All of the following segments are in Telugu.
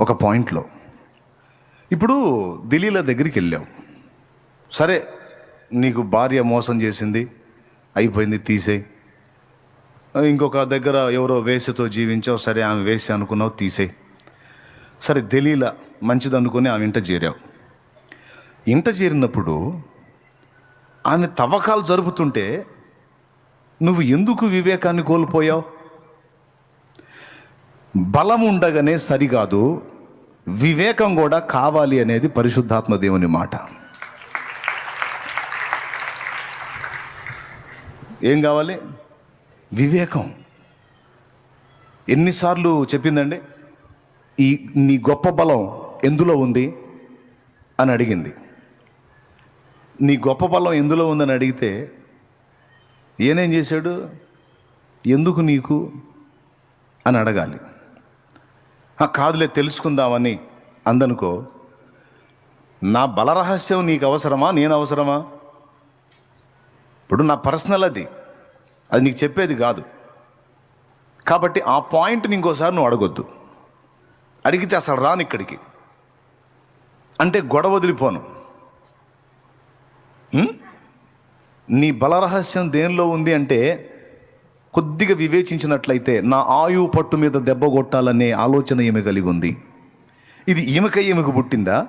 ఒక పాయింట్లో. ఇప్పుడు దిలీల దగ్గరికి వెళ్ళావు సరే నీకు భార్య మోసం చేసింది అయిపోయింది తీసేయి ఇంకొక దగ్గర ఎవరో వేసతో జీవించావు సరే ఆమె వేసి అనుకున్నావు తీసేయి సరే దలీల మంచిది అనుకుని ఆమె ఇంట చేరావు. ఇంట చేరినప్పుడు ఆమె తవ్వకాలు జరుపుతుంటే నువ్వు ఎందుకు వివేకాన్ని కోల్పోయావు? బలం ఉండగానే సరికాదు వివేకం కూడా కావాలి అనేది పరిశుద్ధాత్మ దేవుని మాట. ఏం కావాలి? వివేకం. ఎన్నిసార్లు చెప్పిందండి? ఈ నీ గొప్ప బలం ఎందులో ఉంది? అని అడిగింది. నీ గొప్ప బలం ఎందులో ఉందని అడిగితే ఏనేం చేశాడు? ఎందుకు నీకు? అని అడగాలి. కాదులే తెలుసుకుందామని. అందనుకో నా బలరహస్యం నీకు అవసరమా? నేను అవసరమా? ఇప్పుడు నా పర్సనల్ అది. అది నీకు చెప్పేది కాదు. కాబట్టి ఆ పాయింట్ని ఇంకోసారి నువ్వు అడగొద్దు. అడిగితే అసలు రాను ఇక్కడికి. అంటే గొడవ వదిలిపోను. నీ బలరహస్యం దేనిలో ఉంది అంటే కొద్దిగా వివేచించినట్లయితే నా ఆయువు పట్టు మీద దెబ్బ కొట్టాలనే ఆలోచన ఈమె కలిగి ఉంది. ఇది ఈమెకై ఈమెకు పుట్టిందా?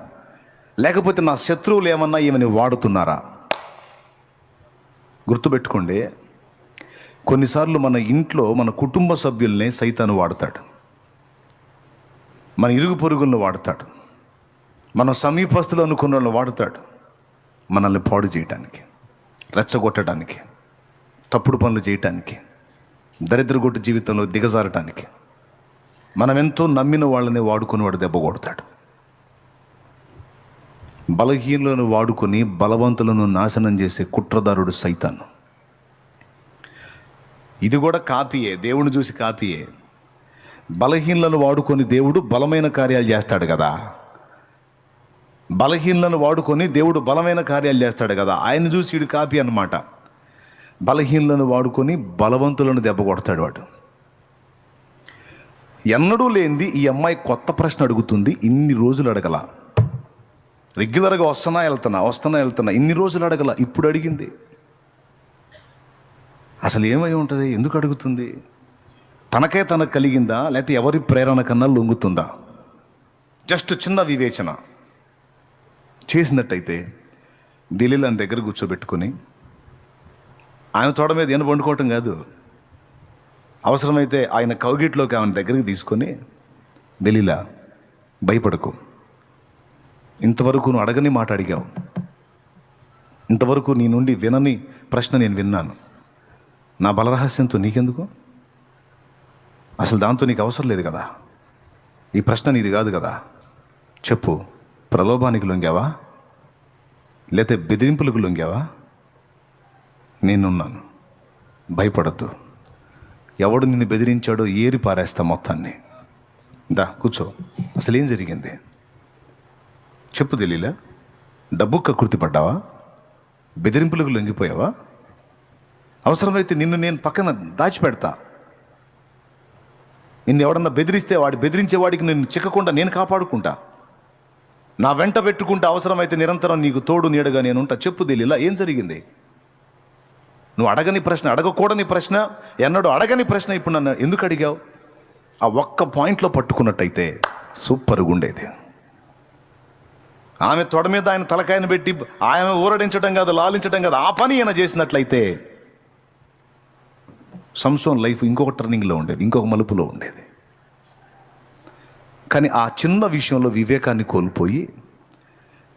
లేకపోతే నా శత్రువులు ఏమన్నా ఈమెని వాడుతున్నారా? గుర్తుపెట్టుకోండి కొన్నిసార్లు మన ఇంట్లో మన కుటుంబ సభ్యుల్ని సైతాను వాడతాడు. మన ఇరుగు పొరుగులను వాడతాడు. మన సమీపస్తులు అనుకున్న వాళ్ళని వాడతాడు. మనల్ని పాడు చేయటానికి రెచ్చగొట్టడానికి తప్పుడు పనులు చేయటానికి. దరిద్రగొట్టు జీవితంలో దిగజారటానికి మనం ఎంతో నమ్మిన వాళ్ళని వాడుకొని వాడు దెబ్బ కొడతాడు. బలహీనులను వాడుకొని బలవంతులను నాశనం చేసే కుట్రదారుడు సైతాను. ఇది కూడా కాపీయే దేవుని చూసి కాపీయే. బలహీనులను వాడుకొని దేవుడు బలమైన కార్యాలు చేస్తాడు కదా. బలహీనులను వాడుకొని దేవుడు బలమైన కార్యాలు చేస్తాడు కదా. ఆయన చూసి ఇడు కాపీ అన్నమాట. బలహీనులను వాడుకొని బలవంతులను దెబ్బ కొడతాడు వాడు. ఎన్నడూ లేనిది ఈ అమ్మాయి కొత్త ప్రశ్న అడుగుతుంది ఇన్ని రోజులు అడగల. రెగ్యులర్గా వస్తున్నా వెళ్తున్నా వస్తున్నా వెళ్తున్నా ఇన్ని రోజులు అడగల ఇప్పుడు అడిగింది. అసలు ఏమై ఉంటుంది? ఎందుకు అడుగుతుంది? తనకే తనకు కలిగిందా? లేకపోతే ఎవరి ప్రేరణ కన్నా లొంగుతుందా? జస్ట్ చిన్న వివేచన. చేసినట్టయితే ఢిల్లీలో దగ్గర కూర్చోబెట్టుకొని ఆయన తోడ మీద ఈయన వండుకోవటం కాదు. అవసరమైతే ఆయన కౌగిట్లోకి ఆమె దగ్గరికి తీసుకొని దలీలా భయపడకు. ఇంతవరకు నువ్వు అడగని మాట అడిగావు. ఇంతవరకు నీ నుండి వినని ప్రశ్న నేను విన్నాను. నా బలరహస్యంతో నీకెందుకు? అసలు దాంతో నీకు అవసరం లేదు కదా. ఈ ప్రశ్న నీది కాదు కదా. చెప్పు ప్రలోభానికి లొంగావా? లేతే బెదిరింపులకు లొంగావా? నేనున్నాను. భయపడద్దు. ఎవడు నిన్ను బెదిరించాడో ఏరి పారేస్తా మొత్తాన్ని. దా కూర్చో. అసలు ఏం జరిగింది? చెప్పు తెలీలా డబ్బు కకృతి పడ్డావా బెదిరింపులకు లొంగిపోయావా? అవసరమైతే నిన్ను నేను పక్కన దాచిపెడతా. నిన్ను ఎవడన్నా బెదిరిస్తే వాడి బెదిరించే వాడికి నిన్ను చిక్కకుండా నేను కాపాడుకుంటా. నా వెంట పెట్టుకుంటే అవసరమైతే నిరంతరం నీకు తోడు నీడగా నేను ఉంటా చెప్పు తెలియలా ఏం జరిగింది? నువ్వు అడగని ప్రశ్న అడగకూడని ప్రశ్న ఎన్నడూ అడగని ప్రశ్న ఇప్పుడు నన్ను ఎందుకు అడిగావు? ఆ ఒక్క పాయింట్లో పట్టుకున్నట్టయితే సూపర్గా ఉండేది. ఆమె తొడ మీద ఆయన తలకాయను పెట్టి ఆమె ఊరడించడం కాదు లాలించడం కాదు ఆ పని ఈయన చేసినట్లయితే సంసోన్ లైఫ్ ఇంకొక టర్నింగ్లో ఉండేది ఇంకొక మలుపులో ఉండేది. కానీ ఆ చిన్న విషయంలో వివేకాన్ని కోల్పోయి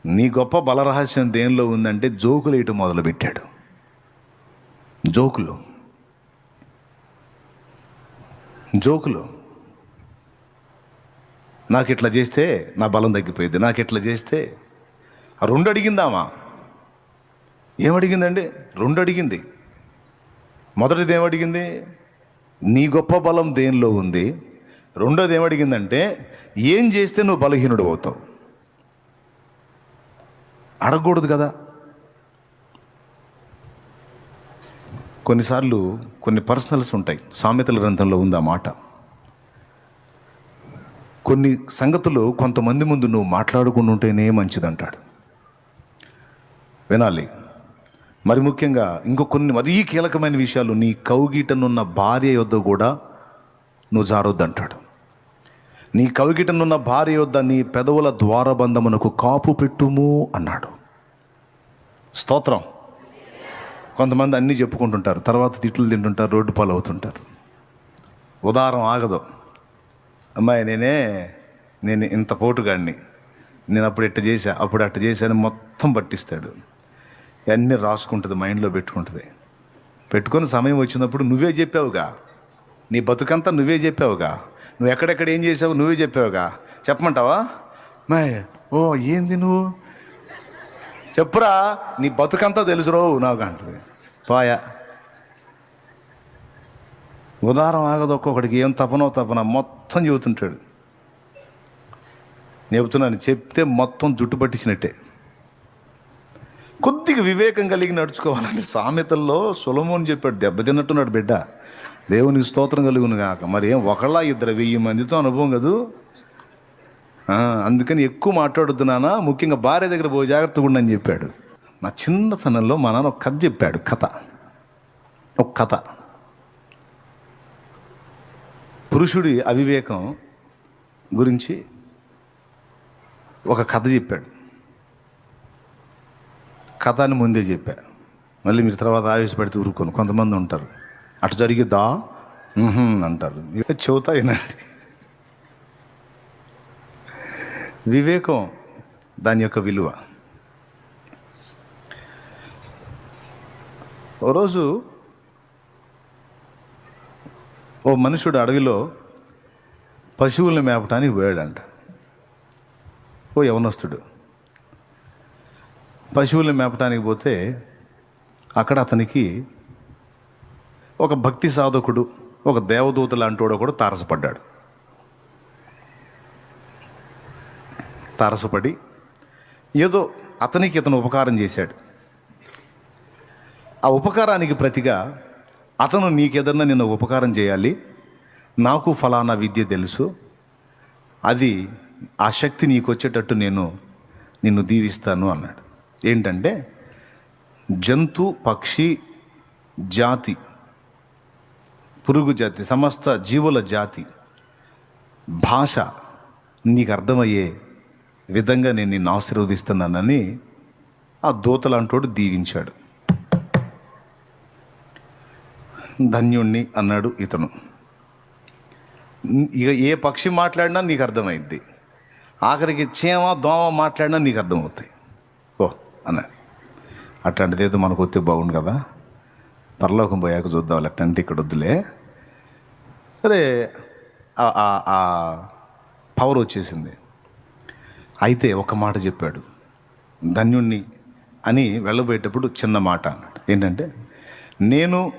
నీ గొప్ప బలరహస్యం దేనిలో ఉందంటే జోకులు వేయటం మొదలుపెట్టాడు. జోకులు. జోకులు. నాకు ఇట్లా చేస్తే నా బలం తగ్గిపోయింది నాకు ఇట్లా చేస్తే. రెండు అడిగిందామా ఏమడిగిందండి? రెండు అడిగింది మొదటిది ఏమడిగింది నీ గొప్ప బలం దేనిలో ఉంది? రెండోది ఏమడిగిందంటే ఏం చేస్తే నువ్వు బలహీనుడు అవుతావు? అడగకూడదు కదా. కొన్నిసార్లు కొన్ని పర్సనల్స్ ఉంటాయి. సామెతల గ్రంథంలో ఉంది ఆ మాట. కొన్ని సంగతులు కొంతమంది ముందు నువ్వు మాట్లాడుకుని ఉంటేనే మంచిదంటాడు. వినాలి. మరి ముఖ్యంగా ఇంకో కొన్ని మరీ కీలకమైన విషయాలు నీ కౌగిటనున్న భార్య యొద్ద కూడా నువ్వు జారొద్దంటాడు. నీ కవిగిటనున్న భార్య యొద్ద నీ పెదవుల ద్వారబంధమునకు కాపు పెట్టుము అన్నాడు. స్తోత్రం. కొంతమంది అన్నీ చెప్పుకుంటుంటారు తర్వాత తిట్లు తింటుంటారు రోడ్డు పాలు అవుతుంటారు ఉదారం ఆగదు. అమ్మాయి నేనే నేను ఇంత పోటుగాడిని. నేను అప్పుడు ఇట్ట చేశా అప్పుడు అట్ట చేశాను మొత్తం పట్టిస్తాడు. అన్నీ రాసుకుంటుంది మైండ్లో పెట్టుకుంటుంది. పెట్టుకొని సమయం వచ్చినప్పుడు నువ్వే చెప్పావుగా. నీ బతుకంతా నువ్వే చెప్పావుగా. నువ్వు ఎక్కడెక్కడ ఏం చేసావు నువ్వే చెప్పావుగా. చెప్పమంటావా? మాయ్ ఓ ఏంది నువ్వు? చెప్పురా నీ బతుకంతా తెలుసు రావు నాకు అంటుంది పాయ. ఉదారం ఆగదు ఒక్కొక్కడికి ఏం తపనో తపన మొత్తం చెబుతుంటాడు. చెబుతున్నాను చెప్తే మొత్తం జుట్టు పట్టించినట్టే. కొద్దిగా వివేకం కలిగి నడుచుకోవాలంటే సామెతల్లో సులమోని చెప్పాడు దెబ్బతిన్నట్టున్నాడు బిడ్డ. దేవుని స్తోత్రం కలుగును కాక మరి ఏం ఒకళ్ళ ఇద్దరు వెయ్యి మందితో అనుభవం కదూ? అందుకని ఎక్కువ మాట్లాడుతున్నానా ముఖ్యంగా భార్య దగ్గర పోయి జాగ్రత్తగా ఉండని చెప్పాడు. నా చిన్నతనంలో మా నాన్న ఒక కథ చెప్పాడు కథ. ఒక కథ. పురుషుడి అవివేకం గురించి ఒక కథ చెప్పాడు. కథ అని ముందే చెప్పా. మళ్ళీ మీరు తర్వాత ఆవేశపడితే ఊరుకోను కొంతమంది ఉంటారు. అటు జరిగిద్దా? అంటారు. ఇక చెబుతా వినండి. వివేకం దాని యొక్క విలువ. ఓ రోజు ఓ మనుషుడు అడవిలో పశువుల్ని మేపటానికి పోయాడంట. ఓ యవనస్తుడు. పశువుల్ని మేపటానికి పోతే అక్కడ అతనికి ఒక భక్తి సాధకుడు ఒక దేవదూత లాంటివాడు కూడా తారసపడ్డాడు. తారసపడి ఏదో అతనికి ఇతను ఉపకారం చేశాడు. ఆ ఉపకారానికి ప్రతిగా అతను నీకేదన్నా నిన్ను ఉపకారం చేయాలి. నాకు ఫలానా విద్య తెలుసు. అది ఆ శక్తి నీకు వచ్చేటట్టు నేను నిన్ను దీవిస్తాను అన్నాడు. ఏంటంటే జంతు పక్షి జాతి పురుగు జాతి సమస్త జీవుల జాతి భాష నీకు అర్థమయ్యే విధంగా నేను నిన్ను ఆశీర్వదిస్తున్నానని ఆ దూతలాంటోడు దీవించాడు. ధన్యుణ్ణి అన్నాడు ఇతను. ఇక ఏ పక్షి మాట్లాడినా నీకు అర్థమైద్ది. ఆఖరికి చీమ దోమ మాట్లాడినా నీకు అర్థమవుతాయి. ఓ అన్నాడు. అట్లాంటిది ఏదో మనకు వస్తే బాగుండు కదా. పరలోకం పోయాక చూద్దాం అట్లాంటి ఇక్కడ వద్దులే. సరే ఆ- ఆ- ఆ పవర్ వచ్చేసింది. అయితే ఒక మాట చెప్పాడు. ధన్యుణ్ణి అని వెళ్ళబోయేటప్పుడు చిన్న మాట అన్నాడు. ఏంటంటే నేను